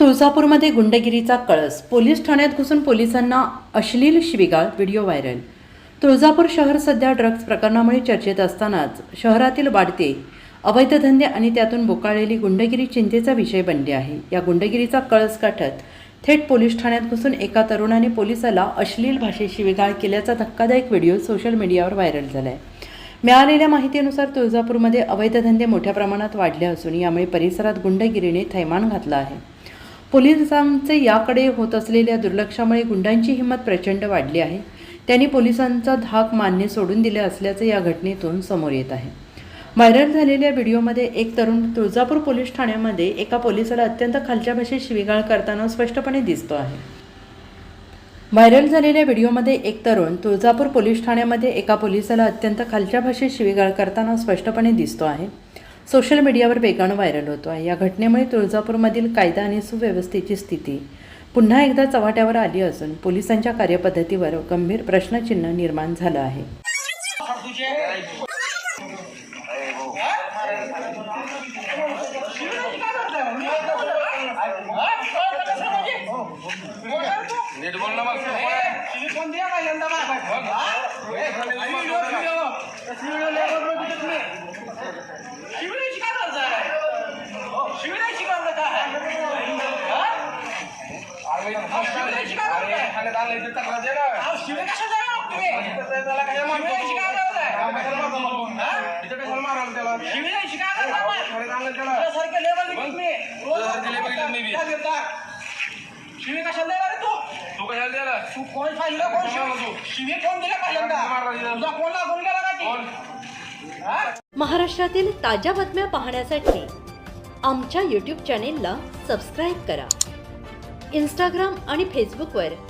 तुळजापूरमध्ये गुंडगिरीचा कळस. पोलीस ठाण्यात घुसून पोलिसांना अश्लील शिविगाळ व्हिडिओ व्हायरल. तुळजापूर शहर सध्या ड्रग्ज प्रकरणामुळे चर्चेत असतानाच शहरातील वाढते अवैध धंदे आणि त्यातून बोकाळलेली गुंडगिरी चिंतेचा विषय बनली आहे. या गुंडगिरीचा कळस गाठत थेट पोलीस ठाण्यात घुसून एका तरुणाने पोलिसाला अश्लील भाषेत शिवीगाळ केल्याचा धक्कादायक व्हिडिओ सोशल मीडियावर व्हायरल झाला आहे मिळालेल्या माहितीनुसार तुळजापूरमध्ये अवैध धंदे मोठ्या प्रमाणात वाढले असून यामुळे परिसरात गुंडगिरीने थैमान घातलं आहे. पोलिसांचे याकडे होत असलेल्या दुर्लक्षामुळे गुंडांची हिंमत प्रचंड वाढली आहे. त्यांनी पोलिसांचा धाक मान्य सोडून दिले असल्याचे या घटनेतून समोर येत आहे. व्हायरल झालेल्या व्हिडिओमध्ये एक तरुण तुळजापूर पोलीस ठाण्यामध्ये एका पोलिसाला अत्यंत खालच्या भाषेत शिवीगाळ करताना स्पष्टपणे दिसतो आहे. व्हायरल झालेल्या व्हिडिओमध्ये एक तरुण तुळजापूर पोलीस ठाण्यामध्ये एका पोलिसाला अत्यंत खालच्या भाषेत शिवीगाळ करताना स्पष्टपणे दिसतो आहे. सोशल मीडियावर वेगानं व्हायरल होतो आहे या घटनेमुळे तुळजापूरमधील कायदा आणि सुव्यवस्थेची स्थिती पुन्हा एकदा चव्हाट्यावर आली असून पोलिसांच्या कार्यपद्धतीवर गंभीर प्रश्नचिन्ह निर्माण झालं आहे. नीट बोल ना मग सिलिकॉन दिया पहिल्यांदा शिवरायची काय गरज आहे शिवरायची गरज काय शिवरायची काय गरज आहे ठाण्यात आणलं इथे तक्रार दे ना. अहो, शिवे कशा जाणार तुम्ही त्याला? काय शिवरायची काय? गरज आहे इथे कशाला मारायला त्याला? शिवरायची काय गरज आहे ठाण्यात आणलं त्याला. तुझ्यासारखे लेबर तुम्ही तुझ्यासारखे label बघितलं मी. बी. काय देता? शिवी कशाला देणार आहे तू? तू कशाला द्याला तू कोण पाहिलं कोण शिवी? शिवी कोण दिला पहिल्यांदा तुझा कोण लागून गेला का ती? हा? महाराष्ट्रातील ताज्या बातम्या पाहण्यासाठी आमच्या यूट्यूब चॅनेलला सबस्क्राईब करा. इंस्टाग्राम आणि फेसबुकवर